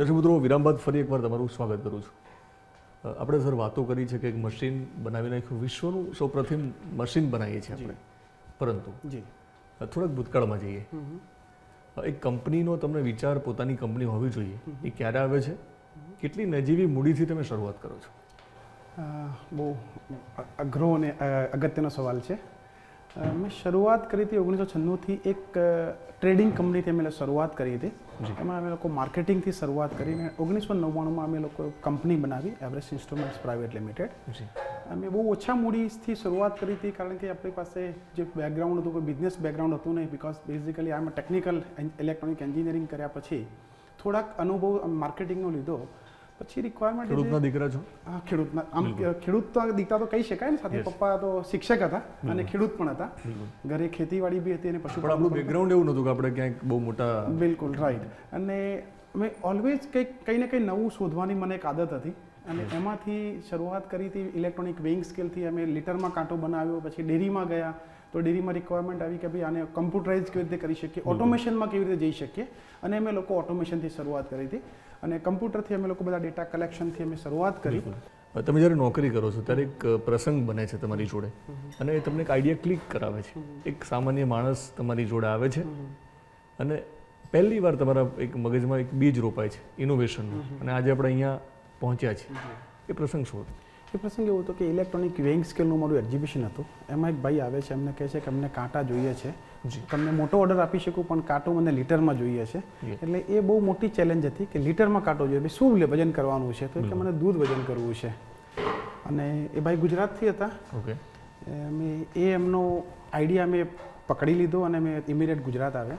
દર્શક મિત્રો વિરામ બાદ ફરી એકવાર તમારું સ્વાગત કરું છું. આપણે સર વાતો કરી છે કે એક મશીન બનાવી નાખ્યું વિશ્વનું સૌપ્રથમ મશીન બનાવીએ છીએ આપણે. પરંતુ થોડાક ભૂતકાળમાં જઈએ. એક કંપનીનો તમને વિચાર પોતાની કંપની હોવી જોઈએ. એ ક્યારે આવે છે? કેટલી નજીવી મૂડીથી તમે શરૂઆત કરો છો? બહુ અઘરો અને અગત્યનો સવાલ છે. મેં શરૂઆત કરી હતી ઓગણીસો છન્નુંથી એક ટ્રેડિંગ કંપનીથી અમે શરૂઆત કરી હતી. એમાં અમે લોકો માર્કેટિંગથી શરૂઆત કરીને ઓગણીસો નવ્વાણુંમાં અમે લોકો કંપની બનાવી એવરેસ્ટ ઇન્સ્ટ્રુમેન્ટ્સ પ્રાઇવેટ લિમિટેડ અમે બહુ ઓછા મૂડીથી શરૂઆત કરી હતી કારણ કે આપણી પાસે જે બેકગ્રાઉન્ડ હતું કોઈ બિઝનેસ બેકગ્રાઉન્ડ હતું નહીં બિકોઝ બેઝિકલી આમ ટેકનિકલ ઇલેક્ટ્રોનિક એન્જિનિયરિંગ કર્યા પછી થોડાક અનુભવ માર્કેટિંગનો લીધો. પછી રિક્વાયરમેન્ટ ખેડૂતના દીકરા છો? હા ખેડૂતના આમ ખેડૂતના દીકરા તો કહી શકાય ને સાથે પપ્પા તો શિક્ષક હતા અને ખેડૂત પણ હતા. ઘરે ખેતીવાડી બી હતી અને પણ આપણું બેકગ્રાઉન્ડ એવું નહોતું કે આપણે ક્યાંક બહુ મોટા બિલકુલ રાઈટ અને મેં ઓલવેઝ કંઈક કંઈ ને કંઈ નવું શોધવાની મને એક આદત હતી. અને એમાંથી શરૂઆત કરી હતી ઇલેક્ટ્રોનિક વેઇંગ સ્કેલથી અમે લીટરમાં કાંટો બનાવ્યો પછી ડેરીમાં ગયા. તો ડેરીમાં રિક્વાયરમેન્ટ આવી કે ભાઈ આને કમ્પ્યુટરાઇઝ કેવી રીતે કરી શકીએ? ઓટોમેશનમાં કેવી રીતે જઈ શકીએ? અને અમે લોકો ઓટોમેશનથી શરૂઆત કરી હતી. અને કમ્પ્યુટરથી અમે લોકો બધા ડેટા કલેક્શનથી અમે શરૂઆત કરી. તમે જ્યારે નોકરી કરો છો ત્યારે એક પ્રસંગ બને છે તમારી જોડે. અને એ તમને એક આઈડિયા ક્લિક કરાવે છે. એક સામાન્ય માણસ તમારી જોડે આવે છે. અને પહેલી વાર તમારા એક મગજમાં એક બીજ રોપાય છે ઇનોવેશનનું અને આજે આપણે અહીંયા પહોંચ્યા છીએ. એ પ્રસંગ શું હતો? એ પ્રસંગ એવો હતો કે ઇલેક્ટ્રોનિક વેઇંગ સ્કેલનું મારું એક્ઝિબિશન હતું. એમાં એક ભાઈ આવે છે એમને કહે છે કે અમને કાંટા જોઈએ છે. તમને મોટો ઓર્ડર આપી શકું પણ કાંટો મને લીટરમાં જોઈએ છે. એટલે એ બહુ મોટી ચેલેન્જ હતી કે લીટરમાં કાંટો જોઈએ. શું લે- વજન કરવાનું છે? તો કે મને દૂધ વજન કરવું છે. અને એ ભાઈ ગુજરાતથી હતા. ઓકે. એ એમનો આઈડિયા મેં પકડી લીધો અને મેં ઇમિડિયેટ ગુજરાત આવ્યા.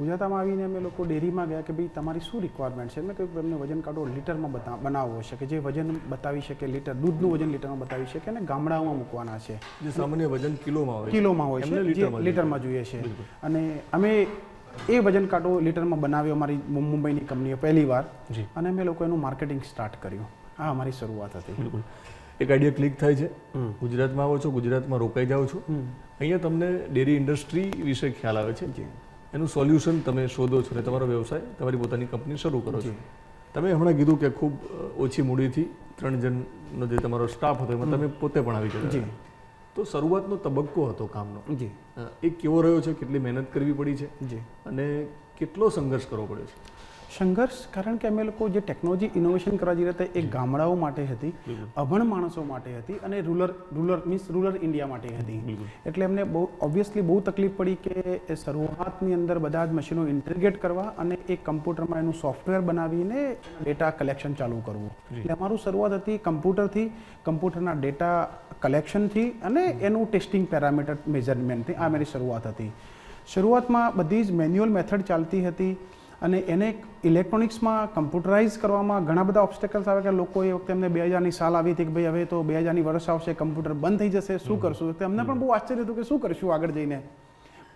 ગુજરાતમાં આવીને અમે લોકો ડેરીમાં ગયા કે ભાઈ તમારી શું રિક્વાયરમેન્ટ છે? મેં કહ્યું તમને વજન કાઢો લીટરમાં બતા બનાવવો છે કે જે વજન બતાવી શકે લીટર દૂધનું વજન લીટરમાં બતાવી શકે અને ગામડાઓમાં મૂકવાના છે. જે સામાન્ય વજન કિલોમાં હોય કિલોમાં હોય છે જે લીટરમાં જોઈએ. છે. અને અમે એ વજન કાંટો લીટરમાં બનાવ્યો અમારી મુંબઈની કંપનીએ પહેલી વાર. અને અમે લોકો એનું માર્કેટિંગ સ્ટાર્ટ કર્યું. આ અમારી શરૂઆત હતી. બિલકુલ. એક આઈડિયા ક્લિક થાય છે. ગુજરાતમાં આવો છો ગુજરાતમાં રોકાઈ જાઓ છો. અહીંયા તમને ડેરી ઇન્ડસ્ટ્રી વિશે ખ્યાલ આવે છે. જી. એનું સોલ્યુશન તમે શોધો છો અને તમારો વ્યવસાય તમારી પોતાની કંપની શરૂ કરો છો. તમે હમણાં કીધું કે ખૂબ ઓછી મૂડીથી ત્રણ જણનો જે તમારો સ્ટાફ હતો એમાં તમે પોતે પણ આવી ગયા. તો શરૂઆતનો તબક્કો હતો કામનો. જી. એ કેવો રહ્યો છે? કેટલી મહેનત કરવી પડી છે? જી. અને કેટલો સંઘર્ષ કરવો પડ્યો છે? સંઘર્ષ કારણ કે અમે લોકો જે ટેકનોલોજી ઇનોવેશન કરવા જઈ રહ્યા હતા એ ગામડાઓ માટે હતી અભણ માણસો માટે હતી અને rural rural means rural India માટે હતી. એટલે એમને બહુ ઓબ્વિયસલી બહુ તકલીફ પડી કે શરૂઆતની અંદર બધા જ મશીનો ઇન્ટિગ્રેટ કરવા અને એ કમ્પ્યુટરમાં એનું સોફ્ટવેર બનાવીને ડેટા કલેક્શન ચાલુ કરવું. એટલે અમારું શરૂઆત હતી કમ્પ્યુટરથી કમ્પ્યુટરના ડેટા કલેક્શનથી અને એનું ટેસ્ટિંગ પેરામીટર મેઝરમેન્ટથી આ મારી શરૂઆત હતી. શરૂઆતમાં બધી જ મેન્યુઅલ મેથડ ચાલતી હતી. અને એને ઇલેક્ટ્રોનિક્સમાં કમ્પ્યુટરાઇઝ કરવામાં ઘણા બધા ઓબ્સ્ટેકલ્સ આવે કે લોકો એ વખતે એમને બે હજારની સાલ આવી હતી કે ભાઈ હવે તો બે હજારની વર્ષ આવશે કમ્પ્યુટર બંધ થઈ જશે શું કરશું? એમને પણ બહુ આશ્ચર્ય હતું કે શું કરશું આગળ જઈને.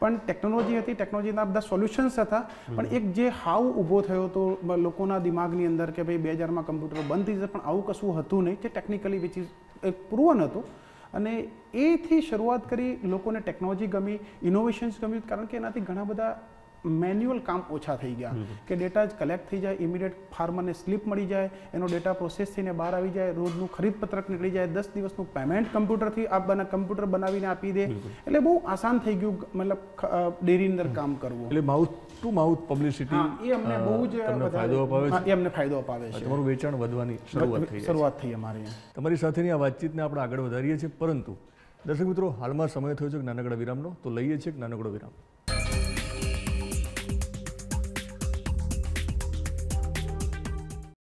પણ ટેકનોલોજી હતી ટેકનોલોજીના બધા સોલ્યુશન્સ હતા પણ એક જે હાવ ઊભો થયો હતો લોકોના દિમાગની અંદર કે ભાઈ બે હજારમાં કમ્પ્યુટર બંધ થઈ જશે પણ આવું કશું હતું નહીં જે ટેકનિકલી વિચ ઇઝ એક પ્રુવન હતું. અને એથી શરૂઆત કરી લોકોને ટેકનોલોજી ગમી ઇનોવેશન્સ ગમ્યું કારણ કે એનાથી ઘણા બધા મેન્યુઅલ કામ ઓછા થઈ ગયા. કે ડેટા જ કલેક્ટ થઈ જાય ઇમિડિયેટ ફાર્મરને સ્લીપ મળી જાય એનો ડેટા પ્રોસેસ થઈને બહાર આવી જાય રોજનું ખરીદ પત્રક નીકળી જાય દસ દિવસનું પેમેન્ટ કમ્પ્યુટરથી આ બના કમ્પ્યુટર બનાવીને આપી દે. એટલે બહુ આસાન થઈ ગયું મતલબ ખ- ડેરી અંદર કામ કરવું. એટલે માઉથ ટુ માઉથ પબ્લિસિટી એ અમને બહુ જ ફાયદો અપાવે છે? એ અમને ફાયદો અપાવે છે. તમારું વેચાણ વધવાની શરૂઆત થઈ શરૂઆત થઈ અમારી. તમારી સાથેની આ વાતચીતને આપણે આગળ વધારીએ છીએ પરંતુ દર્શક મિત્રો હાલમાં સમય થયો છે નાનકડા વિરામનો તો લઈએ છીએ નાનકડો વિરામ.